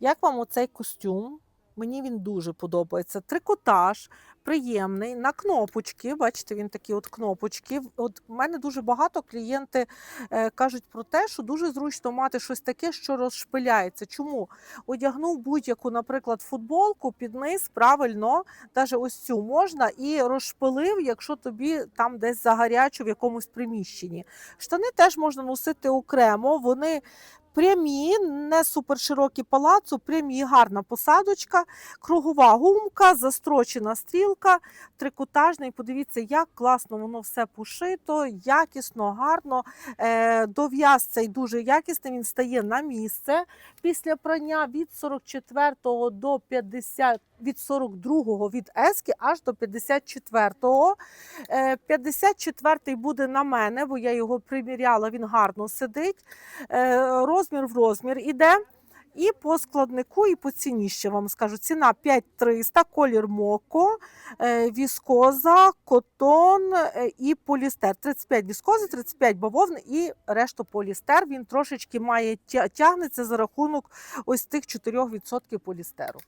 Як вам оцей костюм? Мені він дуже подобається. Трикотаж приємний на кнопочки. Бачите, він такі от кнопочки. От у мене дуже багато клієнти е, кажуть про те, що дуже зручно мати щось таке, що розшпиляється. Чому? Одягнув будь-яку, наприклад, футболку під низ правильно, навіть ось цю можна, і розшпилив, якщо тобі там десь загарячо в якомусь приміщенні. Штани теж можна носити окремо. Вони прямі, не суперширокі палацу, прямі, гарна посадочка, кругова гумка, застрочена стрілка, трикотажний. Подивіться, як класно воно все пошито, якісно, гарно. Е, дов'яз цей дуже якісний, він стає на місце. Після прання від 44 до 50, від 42-го від ески аж до 54-го. Е, 54-й буде на мене, бо я його приміряла, він гарно сидить. Е, розмір в розмір іде. І по складнику, і по ціні ще вам скажу. Ціна 5300, колір моко, е, віскоза, котон е, і полістер. 35 віскози, 35 бавовни і решту полістер. Він трошечки має тягнеться за рахунок ось тих 4% полістеру.